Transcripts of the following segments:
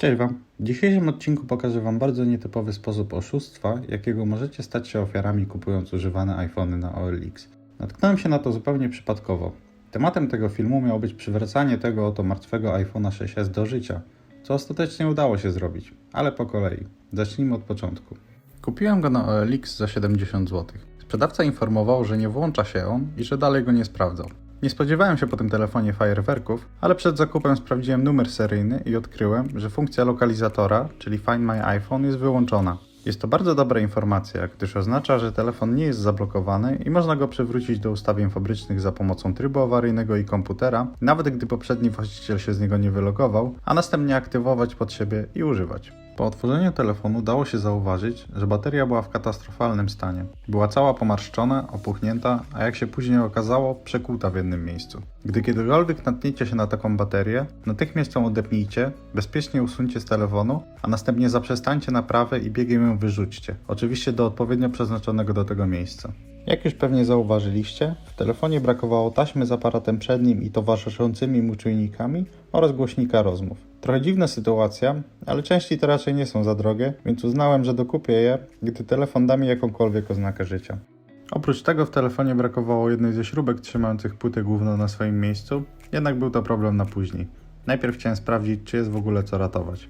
Cześć Wam. W dzisiejszym odcinku pokażę Wam bardzo nietypowy sposób oszustwa, jakiego możecie stać się ofiarami kupując używane iPhony na OLX. Natknąłem się na to zupełnie przypadkowo. Tematem tego filmu miało być przywracanie tego oto martwego iPhone'a 6s do życia, co ostatecznie udało się zrobić, ale po kolei. Zacznijmy od początku. Kupiłem go na OLX za 70 zł. Sprzedawca informował, że nie włącza się on i że dalej go nie sprawdzał. Nie spodziewałem się po tym telefonie fajerwerków, ale przed zakupem sprawdziłem numer seryjny i odkryłem, że funkcja lokalizatora, czyli Find My iPhone, jest wyłączona. Jest to bardzo dobra informacja, gdyż oznacza, że telefon nie jest zablokowany i można go przywrócić do ustawień fabrycznych za pomocą trybu awaryjnego i komputera, nawet gdy poprzedni właściciel się z niego nie wylogował, a następnie aktywować pod siebie i używać. Po otworzeniu telefonu dało się zauważyć, że bateria była w katastrofalnym stanie. Była cała pomarszczona, opuchnięta, a jak się później okazało, przekłuta w jednym miejscu. Gdy kiedykolwiek natkniecie się na taką baterię, natychmiast ją odepnijcie, bezpiecznie usuńcie z telefonu, a następnie zaprzestańcie naprawy i biegiem ją wyrzućcie. Oczywiście do odpowiednio przeznaczonego do tego miejsca. Jak już pewnie zauważyliście, w telefonie brakowało taśmy z aparatem przednim i towarzyszącymi mu czujnikami oraz głośnika rozmów. Trochę dziwna sytuacja, ale części te raczej nie są za drogie, więc uznałem, że dokupię je, gdy telefon da mi jakąkolwiek oznakę życia. Oprócz tego w telefonie brakowało jednej ze śrubek trzymających płytę główną na swoim miejscu, jednak był to problem na później. Najpierw chciałem sprawdzić, czy jest w ogóle co ratować.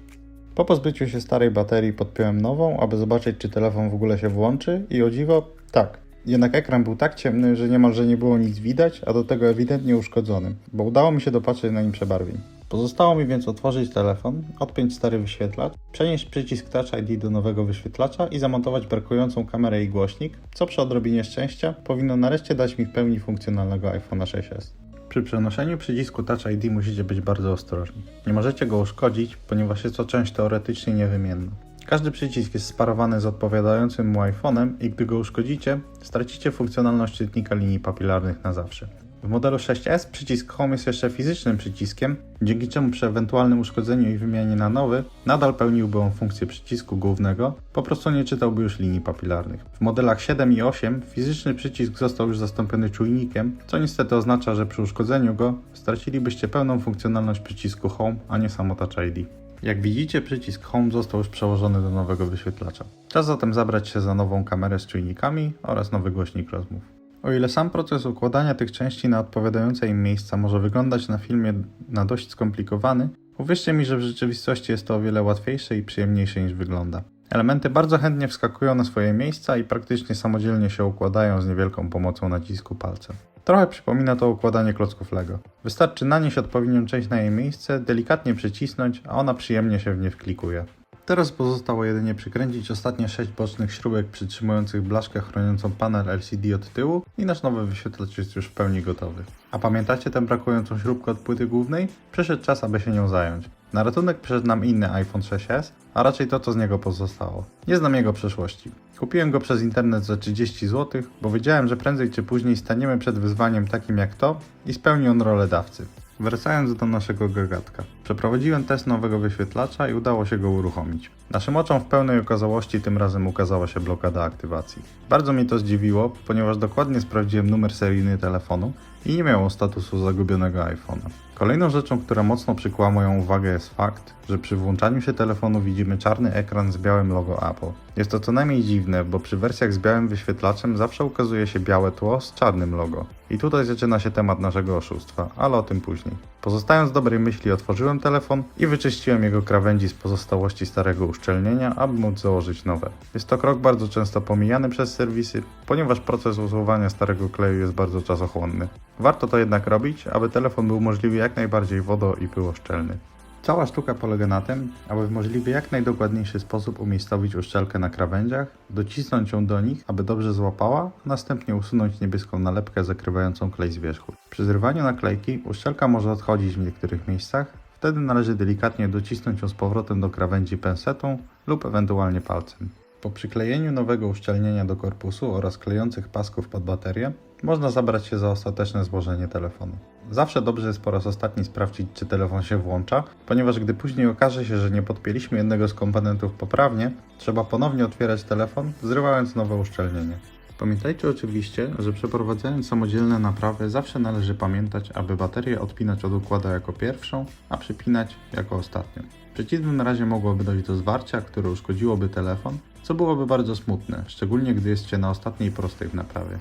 Po pozbyciu się starej baterii podpiąłem nową, aby zobaczyć, czy telefon w ogóle się włączy i o dziwo, tak. Jednak ekran był tak ciemny, że niemalże nie było nic widać, a do tego ewidentnie uszkodzony, bo udało mi się dopatrzeć na nim przebarwień. Pozostało mi więc otworzyć telefon, odpiąć stary wyświetlacz, przenieść przycisk Touch ID do nowego wyświetlacza i zamontować brakującą kamerę i głośnik, co przy odrobinie szczęścia powinno nareszcie dać mi w pełni funkcjonalnego iPhone'a 6s. Przy przenoszeniu przycisku Touch ID musicie być bardzo ostrożni. Nie możecie go uszkodzić, ponieważ jest to część teoretycznie niewymienna. Każdy przycisk jest sparowany z odpowiadającym mu iPhone'em i gdy go uszkodzicie, stracicie funkcjonalność czytnika linii papilarnych na zawsze. W modelu 6S przycisk Home jest jeszcze fizycznym przyciskiem, dzięki czemu przy ewentualnym uszkodzeniu i wymianie na nowy nadal pełniłby on funkcję przycisku głównego, po prostu nie czytałby już linii papilarnych. W modelach 7 i 8 fizyczny przycisk został już zastąpiony czujnikiem, co niestety oznacza, że przy uszkodzeniu go stracilibyście pełną funkcjonalność przycisku Home, a nie samo Touch ID. Jak widzicie, przycisk Home został już przełożony do nowego wyświetlacza. Czas zatem zabrać się za nową kamerę z czujnikami oraz nowy głośnik rozmów. O ile sam proces układania tych części na odpowiadające im miejsca może wyglądać na filmie na dość skomplikowany, uwierzcie mi, że w rzeczywistości jest to o wiele łatwiejsze i przyjemniejsze niż wygląda. Elementy bardzo chętnie wskakują na swoje miejsca i praktycznie samodzielnie się układają z niewielką pomocą nacisku palcem. Trochę przypomina to układanie klocków Lego. Wystarczy nanieść odpowiednią część na jej miejsce, delikatnie przycisnąć, a ona przyjemnie się w nie wklikuje. Teraz pozostało jedynie przykręcić ostatnie 6 bocznych śrubek przytrzymujących blaszkę chroniącą panel LCD od tyłu i nasz nowy wyświetlacz jest już w pełni gotowy. A pamiętacie tę brakującą śrubkę od płyty głównej? Przyszedł czas, aby się nią zająć. Na ratunek przyszedł nam inny iPhone 6s, a raczej to, co z niego pozostało. Nie znam jego przeszłości. Kupiłem go przez internet za 30 zł, bo wiedziałem, że prędzej czy później staniemy przed wyzwaniem takim jak to i spełni on rolę dawcy. Wracając do naszego gagatka. Przeprowadziłem test nowego wyświetlacza i udało się go uruchomić. Naszym oczom w pełnej okazałości tym razem ukazała się blokada aktywacji. Bardzo mnie to zdziwiło, ponieważ dokładnie sprawdziłem numer seryjny telefonu i nie miało statusu zagubionego iPhone'a. Kolejną rzeczą, która mocno przykuła moją uwagę jest fakt, że przy włączaniu się telefonu widzimy czarny ekran z białym logo Apple. Jest to co najmniej dziwne, bo przy wersjach z białym wyświetlaczem zawsze ukazuje się białe tło z czarnym logo. I tutaj zaczyna się temat naszego oszustwa, ale o tym później. Pozostając dobrej myśli otworzyłem telefon i wyczyściłem jego krawędzi z pozostałości starego uszczelnienia, aby móc założyć nowe. Jest to krok bardzo często pomijany przez serwisy, ponieważ proces usuwania starego kleju jest bardzo czasochłonny. Warto to jednak robić, aby telefon był możliwie jak najbardziej wodo i pyłoszczelny. Cała sztuka polega na tym, aby w możliwie jak najdokładniejszy sposób umiejscowić uszczelkę na krawędziach, docisnąć ją do nich, aby dobrze złapała, a następnie usunąć niebieską nalepkę zakrywającą klej z wierzchu. Przy zrywaniu naklejki uszczelka może odchodzić w niektórych miejscach, wtedy należy delikatnie docisnąć ją z powrotem do krawędzi pensetą lub ewentualnie palcem. Po przyklejeniu nowego uszczelnienia do korpusu oraz klejących pasków pod baterię, można zabrać się za ostateczne złożenie telefonu. Zawsze dobrze jest po raz ostatni sprawdzić, czy telefon się włącza, ponieważ gdy później okaże się, że nie podpięliśmy jednego z komponentów poprawnie, trzeba ponownie otwierać telefon, zrywając nowe uszczelnienie. Pamiętajcie oczywiście, że przeprowadzając samodzielne naprawy zawsze należy pamiętać, aby baterię odpinać od układu jako pierwszą, a przypinać jako ostatnią. W przeciwnym razie mogłoby dojść do zwarcia, które uszkodziłoby telefon, co byłoby bardzo smutne, szczególnie gdy jest się na ostatniej prostej w naprawie.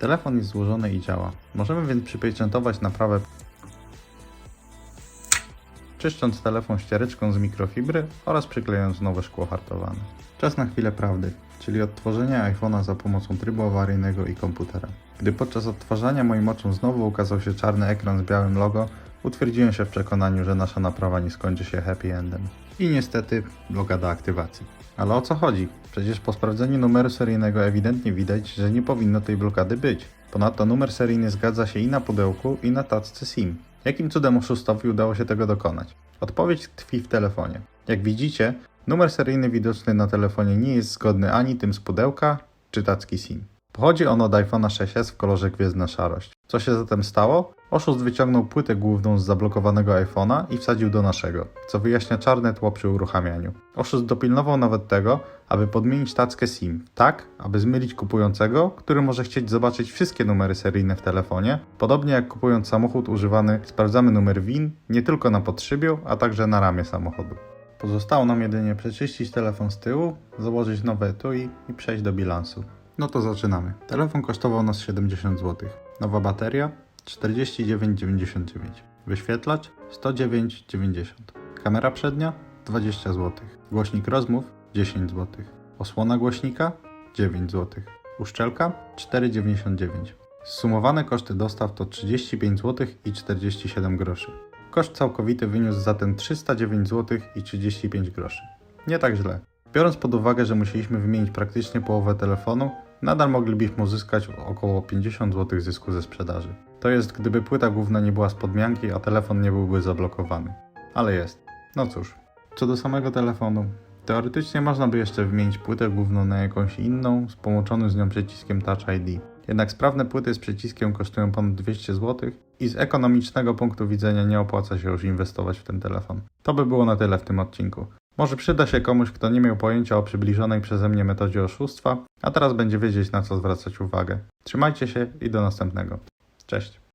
Telefon jest złożony i działa. Możemy więc przypieczętować naprawę czyszcząc telefon ściereczką z mikrofibry oraz przyklejając nowe szkło hartowane. Czas na chwilę prawdy, czyli odtworzenie iPhone'a za pomocą trybu awaryjnego i komputera. Gdy podczas odtwarzania moim oczom znowu ukazał się czarny ekran z białym logo, utwierdziłem się w przekonaniu, że nasza naprawa nie skończy się happy endem. I niestety blokada aktywacji. Ale o co chodzi? Przecież po sprawdzeniu numeru seryjnego ewidentnie widać, że nie powinno tej blokady być. Ponadto numer seryjny zgadza się i na pudełku, i na tacce SIM. Jakim cudem oszustowi udało się tego dokonać? Odpowiedź tkwi w telefonie. Jak widzicie, numer seryjny widoczny na telefonie nie jest zgodny ani tym z pudełka, czy tacki SIM. Pochodzi on od iPhone'a 6s w kolorze gwiezdna szarość. Co się zatem stało? Oszust wyciągnął płytę główną z zablokowanego iPhone'a i wsadził do naszego, co wyjaśnia czarne tło przy uruchamianiu. Oszust dopilnował nawet tego, aby podmienić tackę SIM, tak, aby zmylić kupującego, który może chcieć zobaczyć wszystkie numery seryjne w telefonie. Podobnie jak kupując samochód używany, sprawdzamy numer WIN nie tylko na podszybiu, a także na ramię samochodu. Pozostało nam jedynie przeczyścić telefon z tyłu, założyć nowe etui i przejść do bilansu. No to zaczynamy. Telefon kosztował nas 70 zł. Nowa bateria 49,99. Wyświetlacz 109,90. Kamera przednia 20 zł. Głośnik rozmów 10 zł. Osłona głośnika 9 zł. Uszczelka 4,99. Zsumowane koszty dostaw to 35 zł i 47 groszy. Koszt całkowity wyniósł zatem 309 zł i 35 groszy. Nie tak źle. Biorąc pod uwagę, że musieliśmy wymienić praktycznie połowę telefonu, nadal moglibyśmy uzyskać około 50 zł zysku ze sprzedaży. To jest, gdyby płyta główna nie była z podmianki, a telefon nie byłby zablokowany. Ale jest. No cóż. Co do samego telefonu. Teoretycznie można by jeszcze wymienić płytę główną na jakąś inną z połączonym z nią przyciskiem Touch ID. Jednak sprawne płyty z przyciskiem kosztują ponad 200 zł i z ekonomicznego punktu widzenia nie opłaca się już inwestować w ten telefon. To by było na tyle w tym odcinku. Może przyda się komuś, kto nie miał pojęcia o przybliżonej przeze mnie metodzie oszustwa, a teraz będzie wiedzieć na co zwracać uwagę. Trzymajcie się i do następnego. Cześć.